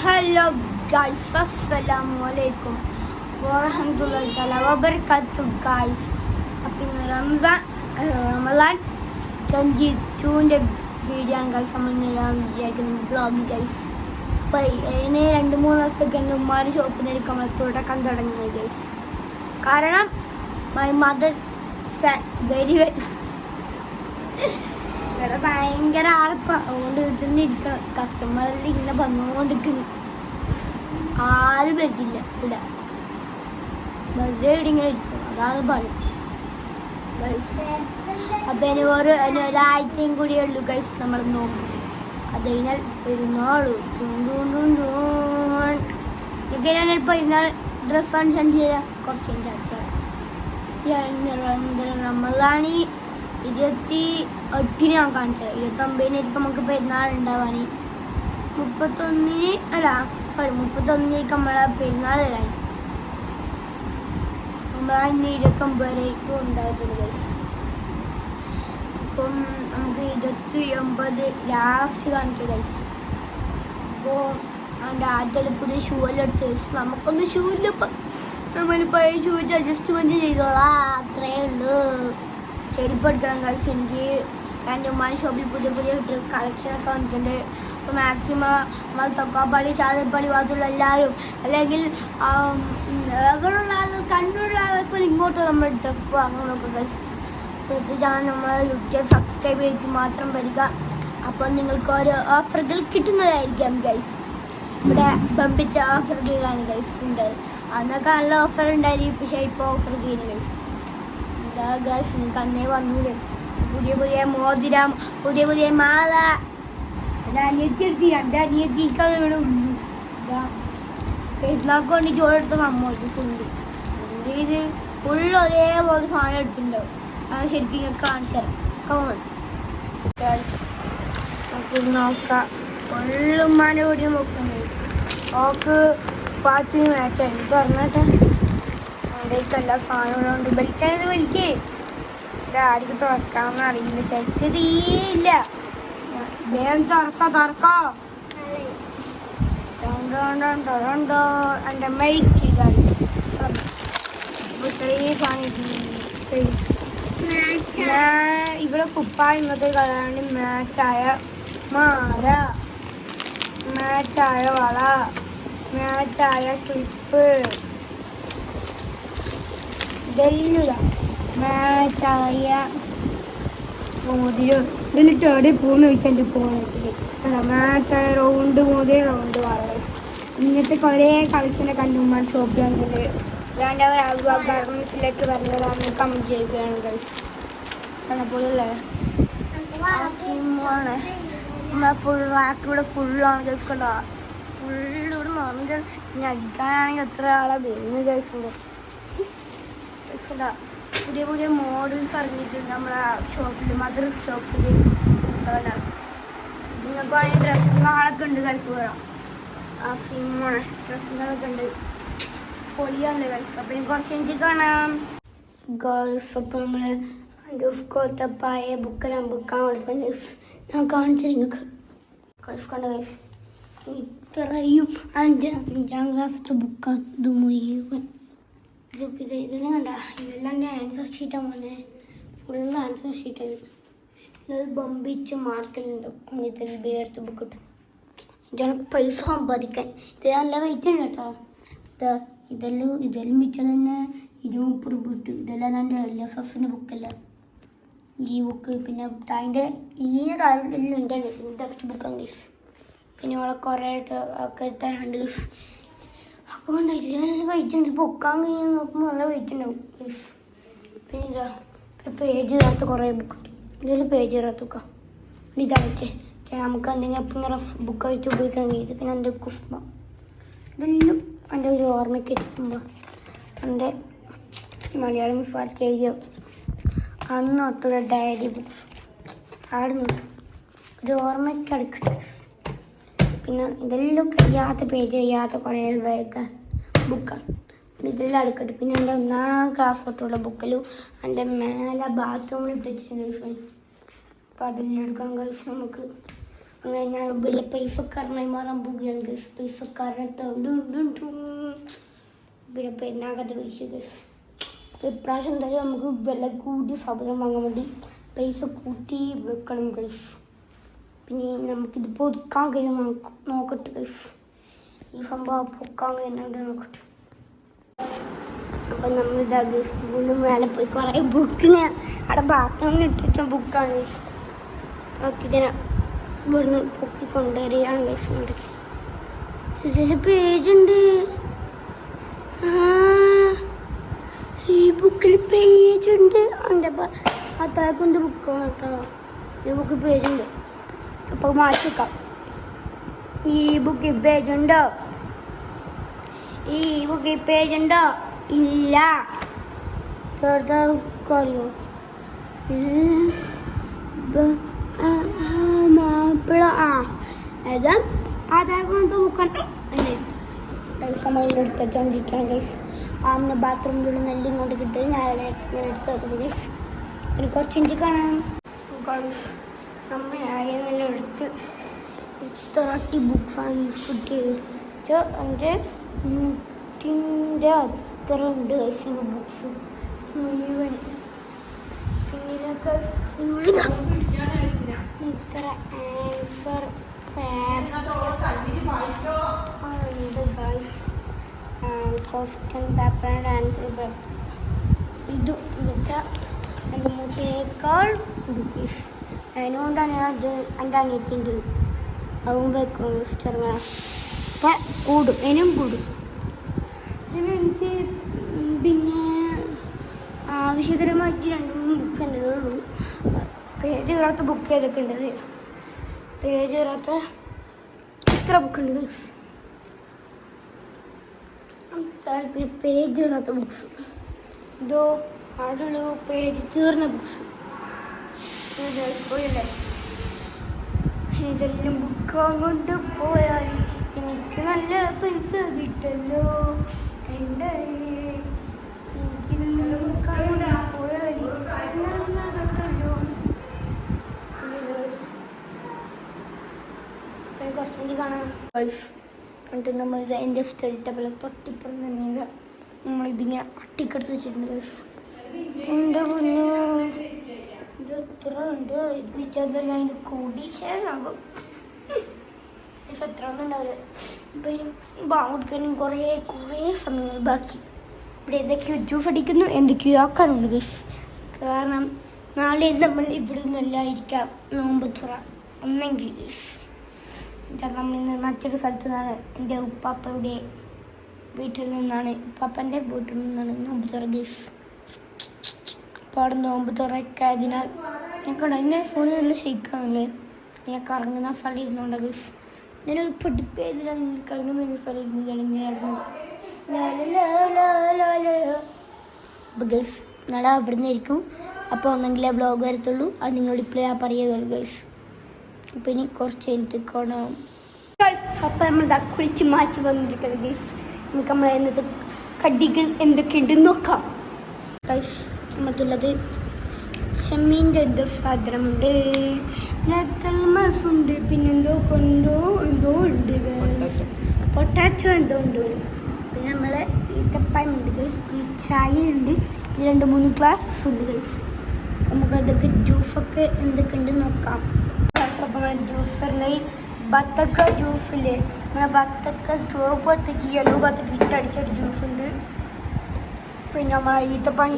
Hello guys അസ്സലാമു അലൈക്കും വറഹമത്തുള്ളാഹി തആല വബറകാത്തു ഗൈസ് അപ്പോൾ ഇന്ന് റംസാൻ റമദാൻ ട്വന്റി ടൂവിന്റെ വീഡിയോ ആണ് ഗൈസ് നമ്മൾ നേടാൻ വിചാരിക്കുന്നത് ബ്ലോഗ് ഗൈസ് അപ്പോൾ അതിന് രണ്ട് മൂന്ന് ദിവസത്തേക്ക് എന്റെ ഉമ്മാരുടെ ഷോപ്പിൽ നിന്ന് നമ്മൾ തുടക്കം തുടങ്ങിയത് ഗൈസ് കാരണം മൈ മദർ വെരി വെരി ഭയങ്കര ആളെ അതുകൊണ്ട് തന്നെ ഇരിക്കണം കസ്റ്റമറിൽ ഇങ്ങനെ വന്നുകൊണ്ടിരിക്കുന്നു ആരും പറ്റില്ല ഇല്ല വെറുതെ ഇവിടെ ഇങ്ങനെ ഇരിക്കും അതാണ് പണി അപ്പൊ ഇനി ഒരു ഒരാഴ്ചയും കൂടിയേ ഉള്ളൂ ഗൈസ് നമ്മൾ നോക്കും അത് കഴിഞ്ഞാൽ പെരുന്നാളു ഇങ്ങനെ ഞാൻ പെരുന്നാൾ ഡ്രസ്സാണ് സെൻഡ് ചെയ്ത കുറച്ച് എന്റെ ഇരുപത്തി എട്ടിന് ഞാൻ കാണിച്ചത്. ഇരുപത്തി ഒമ്പതിനായിരിക്കും നമുക്ക് പെരുന്നാൾ ഉണ്ടാവാന്. മുപ്പത്തൊന്നിന് അല്ല സോറി മുപ്പത്തൊന്നിലേക്ക് നമ്മളെ പെരുന്നാൾ തരാൻ നമ്മളതിന് ഇരുപത്തി ഒമ്പതിലേക്ക് ഉണ്ടായിട്ടുണ്ട് ഗൈസ് അപ്പം നമുക്ക് ഇരുപത്തി ഒമ്പത് ലാസ്റ്റ് കാണിക്കുക ഗൈസ് അപ്പോൾ അതിന്റെ ആദ്യം പുതിയ ഷൂ എല്ലാം എടുത്ത് ഗൈസ് നമുക്കൊന്നും ഷൂ ഇല്ല ഇപ്പം. നമ്മൾ പഴയ ഷൂ വെച്ച് അഡ്ജസ്റ്റ്മെന്റ് ചെയ്തോളാം. അത്രയേ ഉള്ളൂ. ചെരുപ്പ് എടുക്കണം ഗൈസ് എനിക്ക് എന്റെ ഉമ്മാന്റെ ഷോപ്പിൽ പുതിയ പുതിയ കളക്ഷനൊക്കെ വന്നിട്ടുണ്ട്. അപ്പോൾ മാക്സിമം നമ്മൾ തൊക്കാപ്പള്ളി ചാതപ്പള്ളി ഭാഗത്തുള്ള എല്ലാവരും അല്ലെങ്കിൽ അവിടെയുള്ള ആളുകൾ കണ്ണുള്ള ആളുകൾ ഇങ്ങോട്ട് നമ്മൾ ഡ്രസ്സ് വാങ്ങാൻ നോക്കുക ഗൈസ് പ്രത്യേകിച്ചാണ് നമ്മൾ യൂട്യൂബ് സബ്സ്ക്രൈബ് ചെയ്ത് മാത്രം വരിക. അപ്പോൾ നിങ്ങൾക്ക് ഓരോ ഓഫറുകൾ കിട്ടുന്നതായിരിക്കാം ഗൈസ് ഇവിടെ ബമ്പിച്ച ഓഫറുകളാണ് ഗൈസ് ഉണ്ട്. അന്നൊക്കെ നല്ല ഓഫർ ഉണ്ടായിരുന്നു. പക്ഷേ ഇപ്പോൾ ഓഫർ ചെയ്യുന്നു ഗൈസ് ഗൈസ് നിങ്ങൾക്ക് അന്നേ വന്നൂലേ. പുതിയ പുതിയ മോതിരം പുതിയ പുതിയ മാല. എന്റെ അനിയത്തി എടുത്തി എന്റെ അനിയത്തിക്ക് അത് ഇവിടെ ഉണ്ട്. പെരുന്നാൾക്ക് വേണ്ടി ചോറെടുത്ത അമ്മോട്ട് ഫുള്ള് ഇത്? ഫുള്ള് ഒരേപോലെ സാധനം എടുത്തിട്ടുണ്ടാവും. അത് ശരിക്കും ഇങ്ങനെ കാണിച്ചു തരാം. കമോൺ നമുക്ക് നോക്കാം. ഫുള്ളുമ്മാന്റെ കൂടി നോക്കുന്നത് ഓക്ക് പാത്തിന് മാറ്റാണ് പറഞ്ഞട്ടെ. എല്ലാ സാധനങ്ങളുണ്ട്. വിളിക്കേ. വലിക്കേ ആർക്ക് തുറക്കാമെന്ന് അറിയില്ല. ശക്തി തീയില്ല. വേഗം തുറക്കോ തുറക്കോ. എന്റെ സാധനം. ഞാൻ ഇവിടെ കുപ്പായത് കളറാണ് മാച്ചായ. മാല മാച്ചായ വള. മാച്ചായ ക്ലിപ്പ് ഇതെല്ലാം മാച്ചായ മോതിരം. ഇതിലിട്ട് എവിടെ പോകുന്ന ചോദിച്ചാൽ പോകണമെങ്കിൽ മാച്ചായ റൗണ്ട് മോതിരം റൗണ്ട് വള ഇങ്ങനത്തെ കുറേ കളക്ഷനെ കണ്ടുമ്പോൾ ഷോപ്പിൽ വന്നിട്ട് അല്ലാണ്ട് അവർ ഗാർമെൻസിലേക്ക് വരുന്നതാണ് കമന്റ് ചെയ്യുകയാണ് ഗൈസ് ആണ് നമ്മളെ ഫുൾ ഇവിടെ ഫുള്ളാണ് ഗൈസ് കണ്ടോ? ഇവിടെ നിറഞ്ഞ ഇനി അടിക്കാനാണെങ്കിൽ എത്ര ആളാണ് വരുന്നത് ഗൈസ് ഗൈസ് പുതിയ പുതിയ മോഡൽസ് ഇറങ്ങിയിട്ടുണ്ട് നമ്മളെ ഷോപ്പിൽ മദർ ഷോപ്പിൽ നിങ്ങൾക്ക് വേണമെങ്കിൽ ഡ്രസ്സുകളൊക്കെ ഉണ്ട് ഗൈസ് വരാം ആ സിമ്മാണ് ഡ്രസ്സിങ്ങുകളൊക്കെ ഉണ്ട്. പൊളിയാണ് ഗൈസ് അപ്പം ഇനി കുറച്ച് എനിക്ക് കാണാം. ഗേൾസ് അപ്പം നമ്മൾ എന്റെ സ്കൂളത്തെ പഴയ ബുക്കെല്ലാം ബുക്കാൻ ഗൈസ് ഞാൻ കാണിച്ചു നിങ്ങൾക്ക്. കണ്ട ഗൈസ് ഇത്രയും അഞ്ചാം അഞ്ചാം ക്ലാസ്സിലത്തെ ബുക്കാണ് ഇത് മുഴുവൻ. ഇത് ഇത് ഇതെല്ലാം കണ്ട? ഇതെല്ലാം എന്റെ ആൻസർ ഷീറ്റാണ് മോനെ. ഫുൾ ആൻസർ ഷീറ്റാണ് ഇത്. ബമ്പിച്ച് മാർക്കലുണ്ട്. ഇതിൽ ബിയർത്ത് ബുക്ക് കിട്ടും ഇതാണ് പൈസ സമ്പാദിക്കാൻ. ഇത് നല്ല വെയിറ്റ് ഉണ്ട് കേട്ടോ. ഇതാ ഇതെല്ലാം ഇതെല്ലാം മിച്ചം തന്നെ ഇരുപത് രൂപ കിട്ടും ഇതെല്ലാം എന്റെ എൽ എസ് എസിന്റെ ബുക്കല്ല ഈ ബുക്ക് പിന്നെ അതിന്റെ ഈ ഉണ്ടായിരുന്നു ടെക്സ്റ്റ് ബുക്കാണ് ഗീസ് പിന്നെ ഇവിടെ കുറേ ഒക്കെ തരാണ്ട് ഗീസ് അപ്പോൾ നല്ല വെയിറ്റ് പൊക്കാൻ കഴിഞ്ഞ് നോക്കുമ്പോൾ നല്ല വെയിറ്റ് ഉണ്ടാവും. പേജ് ഇതാത്ത കുറേ ബുക്ക് ഇതിൽ പേജ് ഇറത്തുക്ക ഇതാ വെച്ചേ. നമുക്ക് എന്തെങ്കിലും അപ്പം ഇങ്ങനെ ബുക്ക് വെച്ച് ഇത് പിന്നെ എന്റെ കുസ്മ. ഇതെല്ലാം എന്റെ ഒരു ഓർമ്മയ്ക്ക് എത്തുമ്പോൾ എന്റെ മലയാളം മിസ്സാറ്റ് എഴുതിയ അന്ന് തൊട്ടുള്ള ഡയറി ബുക്സ് ആടുന്നു ഒരു ഓർമ്മയ്ക്ക് അടുക്കട്ടെ. പിന്നെ ഇതെല്ലാം കഴിയാത്ത പേജ് കഴിയാത്ത കുറേ വേഗ ബുക്കാണ് ഇതെല്ലാം അടുക്കട്ടെ പിന്നെ എന്റെ ഒന്നാം ക്ലാസ് തൊട്ടുള്ള ബുക്കിലും എന്റെ മേലെ ബാത്റൂമിൽ ഇട്ടിട്ടുണ്ട് ഗൾഫ് അപ്പോൾ അതെല്ലാം എടുക്കണം ഗൾഫ് നമുക്ക്. അങ്ങനെ ഞാൻ വലിയ പൈസക്കാരനായി മാറാൻ പോവുകയാണ് ഗസ് ഡും. പിന്നെ പെരുന്നാകത്ത് പൈസ ഗസ് ഇപ്രാവശ്യം എന്തായാലും നമുക്ക് വില കൂടി സാധനം വാങ്ങാൻ വേണ്ടി പൈസ കൂട്ടി വെക്കണം ഗൈസ് പിന്നെ നമുക്കിത് പൊതുക്കാൻ കഴിയും നോക്ക- നോക്കട്ടെ ഗൈസ് ഈ സംഭവം പൊക്കാൻ കഴിയുന്നുണ്ട് നോക്കട്ടെ. അപ്പം നമ്മൾ ഇതാ ഗൈസ് സ്കൂളിൽ മേലെ പോയി കുറേ ബുക്കിന് അവിടെ ബാത്റൂമിൽ ഇട്ടിച്ച ബുക്കാണ് ഗൈസ് ഒക്കെ ഇങ്ങനെ ഇവിടുന്ന് പൊക്കി കൊണ്ടുവരികയാണ് ഗൈസ് ഇവിടേക്ക് ഇതിൽ പേജുണ്ട് ഈ ബുക്കിൽ പേജ് ഉണ്ട്. എന്റെ അത്താക്കുണ്ട് ബുക്കാണ് കേട്ടോ. ഈ ബുക്കിൽ പേജ് ഉണ്ട്. അപ്പോൾ മാറ്റി വെക്കാം ഈ ബുക്ക് പേജ് ഉണ്ടോ? ഈ ബുക്ക് പേജ് ഉണ്ടോ? ഇല്ല. അറിയോ മാപ്പിള. ആമിന് ബാത്റൂമിലുള്ള നെല്ല് ഇങ്ങോട്ട് കിട്ടും ഞാൻ ഇങ്ങനെ എടുത്ത് നോക്കുന്നത് ഗൈസ് കുറച്ച് ഇഞ്ചിക്കാണ് കാണാം. അമ്മ ആരെയെന്നെല്ലാം എടുത്ത് ഇത്രട്ടി ബുക്സാണ് യൂസ് കിട്ടിയത് എന്റെ നൂറ്റിന്റെ അത്ര ഉണ്ട് ഗൈസ് ബുക്സ് മുഴുവൻ. പിന്നെ ഇതൊക്കെ ഇവിടെ ഇത്ര ആൻസർ ഉണ്ട് guys question paper and answer paper ഇത് എന്നുവെച്ചാൽ എന്റെ മുട്ടയേക്കാൾ റുപ്പീസ് അതിനുകൊണ്ടാണ് ഞാൻ ഇത് എന്റെ അനിയത്തിന്റെ അതും വെക്കും ഇഷ്ടമാണ് അപ്പം കൂടും ഇനിയും കൂടും. പിന്നെ എനിക്ക് പിന്നെ ആവശ്യകരമായിട്ട് രണ്ട് മൂന്ന് ബുക്സ് എന്റെ ഉള്ളൂ. പേജ് കയറാത്ത ബുക്ക് ഏതൊക്കെ ഉണ്ട്? പേജ് കയറാത്ത ഇത്ര ബുക്ക് ഉണ്ട് താല്പര്യം പേജ് കയറാത്ത ബുക്സ് ഇതോ അടുള്ള പേജ് തീർന്ന പോയല്ലേ ഇതെല്ലാം ബുക്കാൻ കൊണ്ട് പോയാൽ എനിക്ക് നല്ല പൈസ കിട്ടല്ലോ. എന്റെ കിട്ടല്ലോ കുറച്ചുകൂടി കാണാം. എന്നിട്ട് നമ്മൾ എന്റെ തൊട്ടിപ്പുറം തന്നെ നമ്മളിതിങ്ങനെ അട്ടിക്കെടുത്ത് വെച്ചിട്ടുണ്ട് എന്റെ പൊന്നു? ഇത് എത്ര ഉണ്ട് ഇത് വെച്ചാൽ അതിന് കോടീശ്വരനാകും പക്ഷെ എത്ര ഒന്നും ഉണ്ടാവില്ല. ഇപ്പം ബാങ്ക് കുറേ കുറേ സമയങ്ങൾ ബാക്കി. ഇവിടെ എന്തൊക്കെയോ ജ്യൂസ് അടിക്കുന്നു എന്തൊക്കെയോ ആക്കാനുണ്ട് ഗൈസ് കാരണം നാളെ നമ്മൾ ഇവിടെ നിന്നല്ലായിരിക്കാം നോമ്പ് തുറ ഒന്നെങ്കിൽ നമ്മൾ ഇന്ന് മറ്റൊരു സ്ഥലത്തു നിന്നാണ്. എന്റെ ഉപ്പാപ്പയുടെ വീട്ടിൽ നിന്നാണ്. ഉപ്പാപ്പന്റെ വീട്ടിൽ നിന്നാണ് നോമ്പ് തുറ ഗൈസ് അപ്പോൾ നോമ്പ് നോമ്പ് തുറക്കായതിനാൽ ഞാൻ ഫോണിൽ നല്ല ഷെയ്ക്കാണല്ലേ ഞാൻ കറങ്ങുന്ന ഫലം ഇരുന്നുണ്ടത് ഞാനൊരു പഠിപ്പേതിലാണ് കറങ്ങുന്ന ഫലം ഇരുന്നതാണ് ഇങ്ങനെ നടന്നത്. അപ്പോൾ ഗൈസ് നാളെ അവിടെ നിന്നായിരിക്കും അപ്പോൾ ഒന്നെങ്കിലേ ബ്ലോഗ് വരത്തുള്ളൂ. അത് നിങ്ങളോട് ഇപ്പോൾ ആ പറയുക ഗൈസ് അപ്പോൾ ഇനി കുറച്ച് കഴിഞ്ഞിട്ട് കാണാം. അപ്പം നമ്മൾ ഇതാ കുളിച്ച് മാറ്റി വന്നിരിക്കുന്നത് ഗൈസ് നമുക്ക് നമ്മളെ ഇന്നത്തെ കടികൾ എന്തൊക്കെയുണ്ട് നോക്കാം. ഗൈസ് നമ്മൾക്കുള്ളത് ചെമ്മീന്റെ എന്തോ സാധനമുണ്ട്. പിന്നെ കൽമാസുണ്ട് പിന്നെന്തോ കൊണ്ടോ എന്തോ ഉണ്ട് പൊട്ടാറ്റോ എന്തോ ഉണ്ട് പിന്നെ നമ്മളെ ഈത്തപ്പായം ഉണ്ട് ഗൈസ് പിന്നെ ചായ ഉണ്ട് പിന്നെ രണ്ട് മൂന്ന് ഗ്ലാസ്സസ് ഉണ്ട് ഗൈസ് നമുക്ക് അതൊക്കെ ജ്യൂസൊക്കെ എന്തൊക്കെ ഉണ്ട് നോക്കാം. അപ്പം നമ്മുടെ ജ്യൂസറിൽ ബത്തക്ക ജ്യൂസില്ലേ നമ്മളെ ബത്തക്ക ചുവപ്പ് ബത്തക്ക് യെല്ലോ ബത്തക്ക് ഇട്ടടിച്ചൊരു ജ്യൂസ് ഉണ്ട്. പിന്നെ നമ്മളെ ഈത്തപ്പാൻ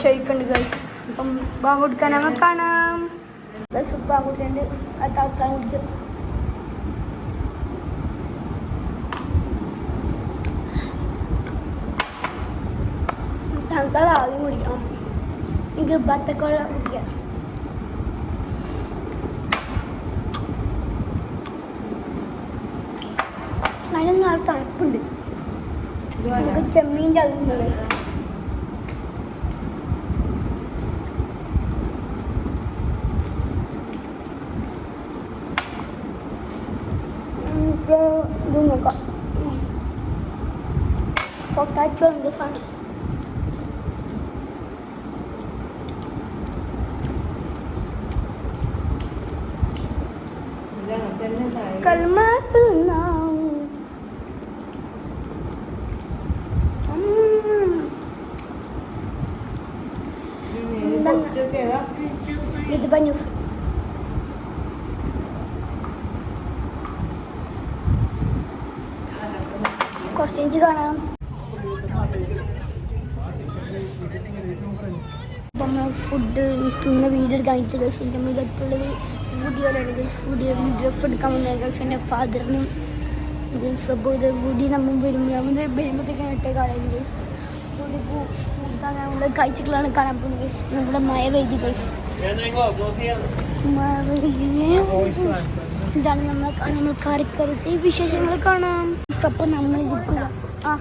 ഷെയ്ക്കുണ്ട് ഗൈസ് അപ്പം ബാങ്ക് കൊടുക്കാൻ നമ്മൾ കാണാം. ഗൈസ് ബാങ്ക് കൊടുക്കുന്നുണ്ട് അത് താത്താൻ കുടിക്കും തണുത്താൽ ആദ്യം കുടിക്കണം. എനിക്ക് ബത്തക്കോള കുടിക്കാം. നല്ല നാളെ തണുപ്പുണ്ട്. നമുക്ക് ചെമ്മീന്റെ അതുണ്ട് പൊട്ടാറ്റോ എന്ത് സാധനം കൽമാസ് ഇത് പഞ്ഞു. കുറച്ച് ഇഞ്ച് കാണാം. ഫുഡ് തിന്ന വീഡിയോ എടുക്കാൻ ഗൈസ് നമ്മൾ ഇതെപ്പോഴുള്ളത് വീഡിയോയിലാണ് ഗൈസ് വീഡിയോ ഡ്രസ് എടുക്കാൻ വന്നത് ഗൈസ് എന്റെ ഫാദറിനും ഗൈസ് അപ്പോൾ ഇത് വീഡിയോ നമ്മൾ വരുമ്പോൾ നമ്മൾ വരുമ്പോഴത്തേക്കാണ് ഇട്ടേ കാലം ഗൈസ് കൂട്ടാൻ നമ്മൾ കാഴ്ചകളാണ് കാണാൻ പോകുന്നത് ഗൈസ് നമ്മുടെ മഴ പെയ്തി ഗൈസ് മഴ പെയ്യുകയും ഇതാണ് നമ്മളെ നമ്മൾ കാര്യക്കാരത്തെ വിശേഷങ്ങൾ കാണാം. അപ്പം നമ്മൾ ആ.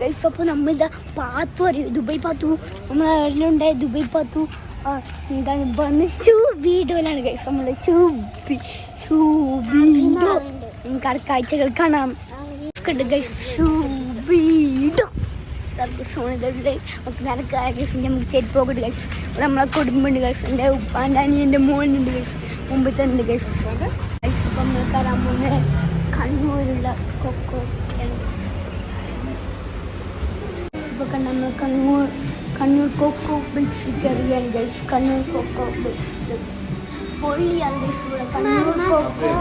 ഗൈസ് അപ്പോൾ നമ്മളിതാ പാത്തു അറിയും? ദുബായ് പാത്തു. നമ്മൾ എല്ലാം ദുബായ് പാത്തു. എന്താണ് വന്ന് ഷൂ വീഡിയോയിലാണ് ഗൈസ്. നമ്മൾ ഷൂബി ഷൂ വീഡിയോ. നമുക്ക് കാഴ്ചകൾ കാണാം. കണ്ട് ഗൈസ് ഷൂ വീഡിയോ. സോണിതല്ലേ നമുക്ക് നടക്കാതെ നമുക്ക് ചെരുപ്പൊക്കെ ഗൈസ്. ഇവിടെ നമ്മളെ കുടുംബമുണ്ട് ഗൈസ്. എന്റെ ഉപ്പാന്റെ അനിയന്റെ മോനുണ്ട് ഗൈസ്. മുമ്പിൽ തന്നെ ഗൈസ്. ഗൈസ് ഇപ്പം നമ്മൾ പോകുന്നത് കണ്ണൂരുള്ള കൊക്കോ കണ്ട നമ്മൾ കണ്ണൂർ കണ്ണൂർ കൊക്കോ ബിക്സ് കറിയാണ് ഗൈസ് കണ്ണൂർ കൊക്കോ ബിക്സ് പൊള്ളിയാണ് ഗൈസ് ഇവിടെ കണ്ണൂർ കൊക്കോ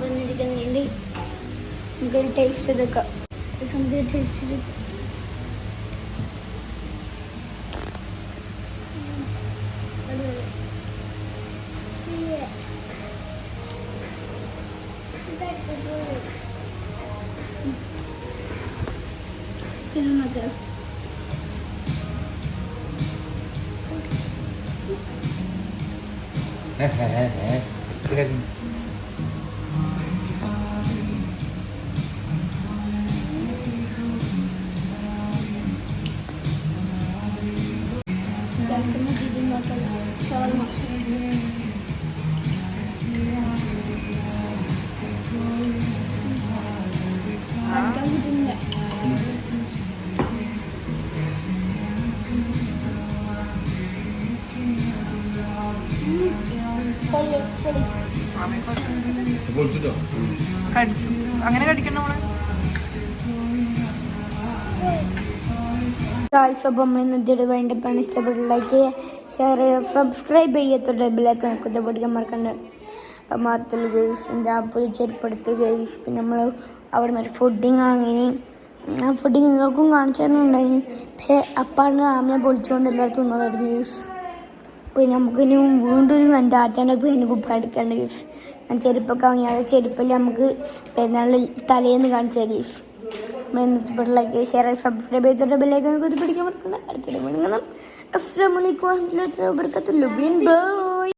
വന്നിരിക്കുന്നുണ്ട് നമുക്കൊരു ടേസ്റ്റ് ഇതൊക്കെ. നമുക്ക് ടേസ്റ്റ് ഇതൊക്കെ ഇത്. നോക്കാം ഗ്യാസിന് കടിച്ചു അങ്ങനെ ഇഷ്ടപ്പെട്ട ലൈക്ക് ചെയ്യുക ഷെയർ ചെയ്യുക സബ്സ്ക്രൈബ് നോക്കുന്നത് പഠിക്കാൻ മറക്കണ്ട. മാത്രം ഗൈസ് എന്റെ ആ ഗൈസ് പിന്നെ നമ്മൾ അവിടെ നിന്ന് ഒരു ഫുഡിങ് വാങ്ങിനി. ആ ഫുഡിങ് നിങ്ങൾക്കും കാണിച്ചു തരുന്നുണ്ടായി പക്ഷേ അപ്പാണ് ആമയെ പൊളിച്ചുകൊണ്ട് എല്ലാവരും തിന്നതായിരുന്നു ഗൈസ് പിന്നെ നമുക്ക് ഇനി വീണ്ടും എന്റെ ആറ്റാന്റെ പേന് കുപ്പ അടിക്കാണ്ട് ഗൈസ് ഞാൻ ചെരുപ്പൊക്കെ വാങ്ങി ആ ചെരുപ്പിൽ നമുക്ക് പെരുന്നാളിൽ തലേന്ന് കാണിച്ച ഇന്നത്തെ ലൈക്ക് ഷെയർ സബ്സ്ക്രൈബ് ചെയ്തിട്ട് ബെല്ലൈക്കൺ കുത്തി പിടിക്കാൻ പറ്റുന്നത് അടുത്തിടെ അസ്സാം വലൈക്കും ബൈ